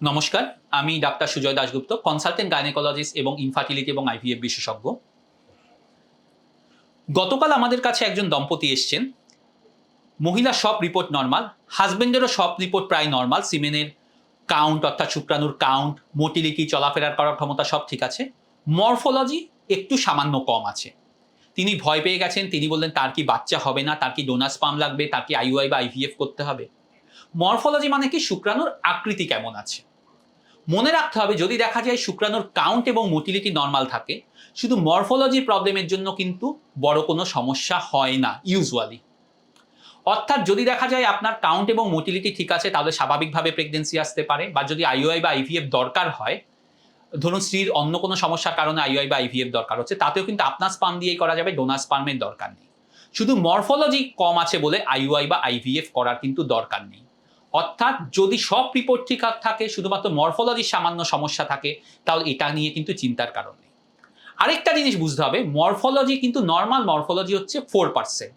নমস্কার, আমি doctor Sujoy Dasgupta consultant gynaecologist এবং ইনফার্টিলিটি এবং আইভিএফ বিশেষজ্ঞ। গতকাল আমাদের কাছে একজন দম্পতি এসছেন। মহিলা সব রিপোর্ট নর্মাল হাজবেন্ডেরও সব রিপোর্ট প্রায় নর্মাল সিমেনের কাউন্ট অর্থাৎ শুক্রাণুর কাউন্ট মোটিলিটি চলাফেরার করার ক্ষমতা সব ঠিক আছে। মরফোলজি একটু সামান্য কম আছে। তিনি ভয় পেয়ে গেছেন, তিনি বললেন, তার কি বাচ্চা হবে না? তার কি ডোনাস পাম লাগবে? তার কি আইইউআই বা আইভিএফ করতে হবে? মরফোলজি মানে কি? শুক্রাণুর আকৃতি কেমন আছে? মনে রাখতে হবে, যদি দেখা যায় শুক্রাণুর কাউন্ট এবং মোটিলিটি নর্মাল থাকে, শুধু মরফোলজি প্রবলেমের জন্য কিন্তু বড় কোনো সমস্যা হয় না ইউজুয়ালি অর্থাৎ যদি দেখা যায় আপনার কাউন্ট এবং মোটিলিটি ঠিক আছে, তাহলে স্বাভাবিকভাবে প্রেগনেন্সি আসতে পারে, বা যদি আইওআই বা আইভিএফ দরকার হয়, ধরুন স্ত্রীর অন্য কোনো সমস্যার কারণে আইওআই বা আইভিএফ দরকার হচ্ছে, তাতেও কিন্তু আপনার স্পাম দিয়েই করা যাবে ডোনার স্পার্মের দরকার নেই। শুধু মরফোলজি কম আছে বলে আইওআই বা আইভিএফ করার কিন্তু দরকার নেই। অর্থাৎ যদি সব রিপোর্ট ঠিক থাকে, শুধুমাত্র মরফোলজির সামান্য সমস্যা থাকে, তাহলে এটা নিয়ে কিন্তু চিন্তার কারণ নেই। আরেকটা জিনিস বুঝতে হবে মরফোলজি কিন্তু নর্মাল মরফোলজি হচ্ছে ফোর পার্সেন্ট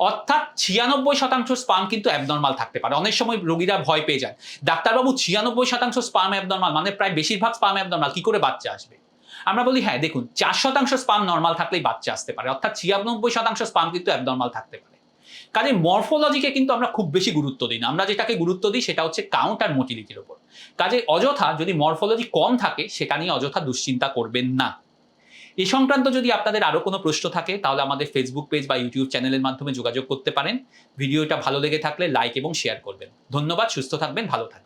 অর্থাৎ ছিয়ানব্বই শতাংশ স্পাম কিন্তু অ্যাবনর্মাল থাকতে পারে। অনেক সময় রোগীরা ভয় পেয়ে যায়, ডাক্তারবাবু ছিয়ানব্বই শতাংশ স্পাম অ্যাবনর্মাল মানে প্রায় বেশিরভাগ স্পাম অ্যাবনর্মাল কি করে বাচ্চা আসবে? আমরা বলি হ্যাঁ দেখুন, চার শতাংশ স্পাম নর্মাল থাকলেই বাচ্চা আসতে পারে, অর্থাৎ ছিয়ানব্বই শতাংশ স্পাম কিন্তু অ্যাবনর্মাল থাকতে পারে। কাজে মরফোলজিকে কিন্তু আমরা খুব বেশি গুরুত্ব দিই না। আমরা যেটাকে গুরুত্ব দিই সেটা হচ্ছে কাউন্ট আর মোটিলিটির ওপর কাজে অযথা যদি মরফোলজি কম থাকে, সেটা নিয়ে অযথা দুশ্চিন্তা করবেন না। এ সংক্রান্ত যদি আপনাদের আরও কোনো প্রশ্ন থাকে, তাহলে আমাদের ফেসবুক পেজ বা ইউটিউব চ্যানেলের মাধ্যমে যোগাযোগ করতে পারেন। ভিডিওটা ভালো লেগে থাকলে লাইক এবং শেয়ার করবেন। ধন্যবাদ, সুস্থ থাকবেন, ভালো থাকবেন।